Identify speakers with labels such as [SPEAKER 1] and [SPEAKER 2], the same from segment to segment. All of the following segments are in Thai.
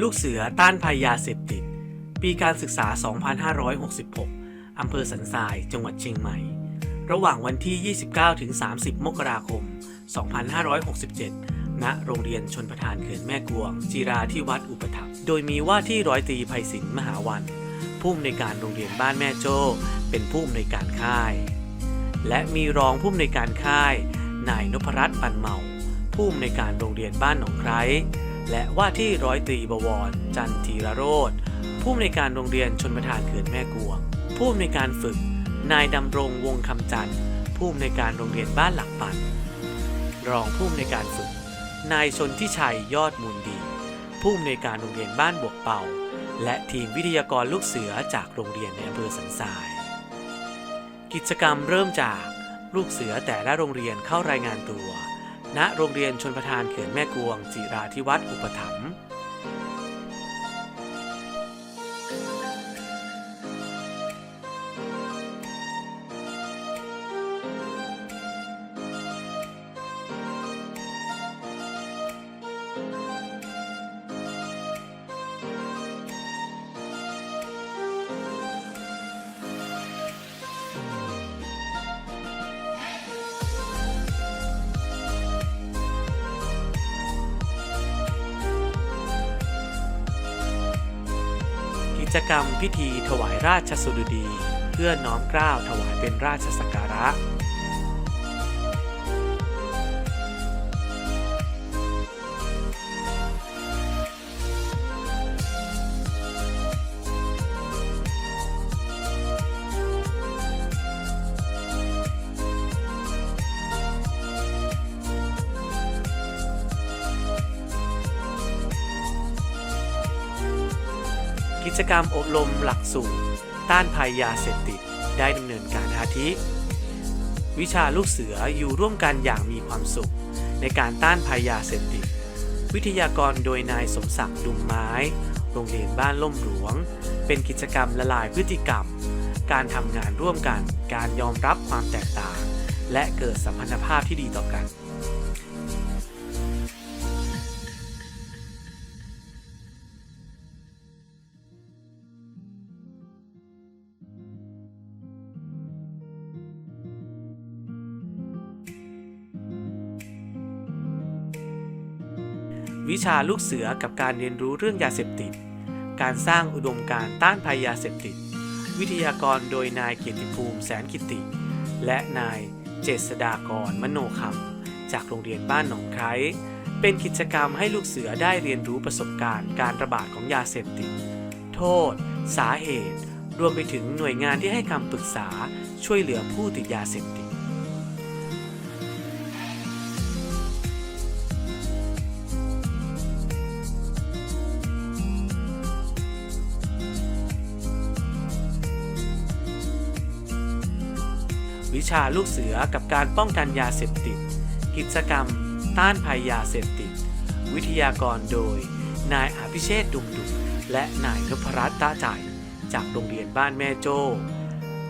[SPEAKER 1] ลูกเสือต้านภัยยาเสพติด ปีการศึกษา 2566 อำเภอสันทราย จังหวัดเชียงใหม่ ระหว่างวันที่ 29-30 มกราคม 2567 ณ โรงเรียนชนประทานเขื่อนแม่กวง จีราที่วัดอุปถัมภ์ โดยมีว่าที่ร้อยตรีภัยศิลป์มหาวัน ผู้อำนวยการโรงเรียนบ้านแม่โจ้เป็นผู้อำนวยการค่าย และมีรองผู้อำนวยการค่าย นายนพรัตน์ปันเมา ผู้อำนวยการโรงเรียนบ้านหนองไคร้ และว่าที่ร้อยตรีบวร จันทีรโรธผู้อำนวยการโรงเรียนชนประทานเขื่อนแม่กวง ผู้อำนวยการฝึก นายดำรงวงคำจันทร์ผู้อำนวยการโรงเรียนบ้านหลักปันรองผู้อำนวยการฝึก นายชนทิชัยยอดมูลดี ผู้อำนวยการโรงเรียนบ้านบวกเป่า และทีมวิทยากรลูกเสือจากโรงเรียนในอำเภอสันทราย กิจกรรมเริ่มจากลูกเสือแต่ละโรงเรียนเข้ารายงานตัว ณโรงเรียนชนประทานเขื่อนแม่กวงจิราธิวัฒน์อุปถัมภ์ จกรรมพิธีถวายราชสดุดี เพื่อน้อมเกล้าวถวายเป็นราชสักการะ จกรรมอบรมหลักสูตร ต้านภัยยาเสพติด ได้ดำเนินการอาทิ วิชาลูกเสืออยู่ร่วมกันอย่างมีความสุข ในการต้านภัยยาเสพติด วิทยากรโดยนายสมศักดิ์ดุมไม้ โรงเรียนบ้านล่มหลวง เป็นกิจกรรมละลายพฤติกรรม การทำงานร่วมกัน การยอมรับความแตกต่าง และเกิดสัมพันธภาพที่ดีต่อกัน วิชาลูกเสือกับการเรียนรู้เรื่องยาเสพติด การสร้างอุดมการต้านภัยยาเสพติด วิทยากรโดยนายเกียรติภูมิแสนกิติ และนายเจษดากรมโนคำจากโรงเรียนบ้านหนองไคร้เป็นกิจกรรมให้ลูกเสือได้เรียนรู้ประสบการณ์การระบาดของยาเสพติด โทษ สาเหตุ รวมไปถึงหน่วยงานที่ให้คำปรึกษาช่วยเหลือผู้ติดยาเสพติด วิชาลูกเสือกับการป้องกันยาเสพติด กิจกรรม ต้านภัยยาเสพติด วิทยากรโดย นายอภิเชษดุมดุและนายนพรัตน์ตาจ่ายจากโรงเรียนบ้านแม่โจ้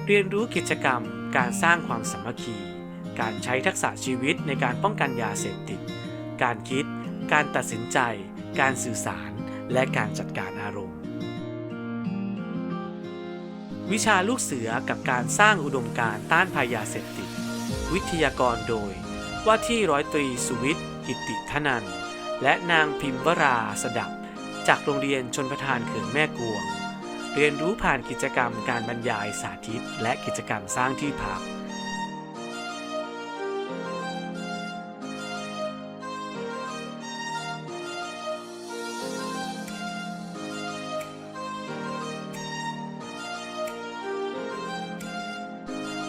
[SPEAKER 1] เรียนรู้กิจกรรมการสร้างความสามัคคี การใช้ทักษะชีวิตในการป้องกันยาเสพติด การคิด การตัดสินใจ การสื่อสาร และการจัดการอารมณ์ วิชาลูกเสือกับการสร้างอุดมการต้านภัยยาเสพติด วิทยากรโดย ว่าที่ร้อยตรีสุวิทย์กิติธนัน และนางพิมวราสดับ จากโรงเรียนชนประทานเขื่อนแม่กวง เรียนรู้ผ่านกิจกรรมการบรรยายสาธิต และกิจกรรมสร้างที่พัก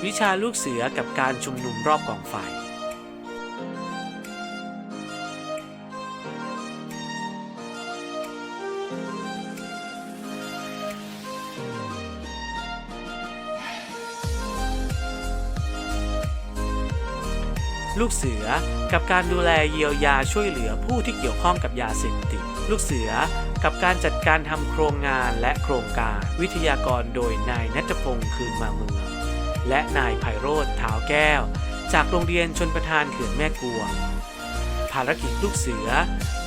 [SPEAKER 1] วิชาลูกเสือกับการชุมนุมรอบกองไฟ ลูกเสือกับการดูแลเยียวยาช่วยเหลือผู้ที่เกี่ยวข้องกับยาเสพติด ลูกเสือกับการจัดการทำโครงงานและโครงการวิทยากรโดยนายนัทพงศ์คืนมาเมือง และนายไพโรธเท้าแก้ว จากโรงเรียนชนประทานเขื่อนแม่กวง ภารกิจลูกเสือ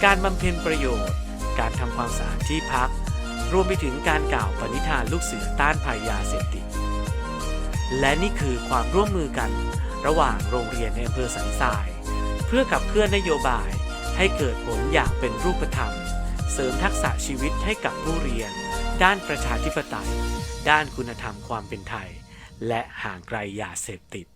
[SPEAKER 1] การบำเพ็ญประโยชน์ การทำความสะอาดที่พัก รวมไปถึงการกล่าวปณิธานลูกเสือต้านภัยยาเสพติด และนี่คือความร่วมมือกันระหว่างโรงเรียนในอำเภอสันทราย เพื่อขับเคลื่อนนโยบายให้เกิดผลอย่างเป็นรูปธรรม เสริมทักษะชีวิตให้กับผู้เรียน ด้านประชาธิปไตย ด้านคุณธรรมความเป็นไทย และห่างไกลยาเสพติด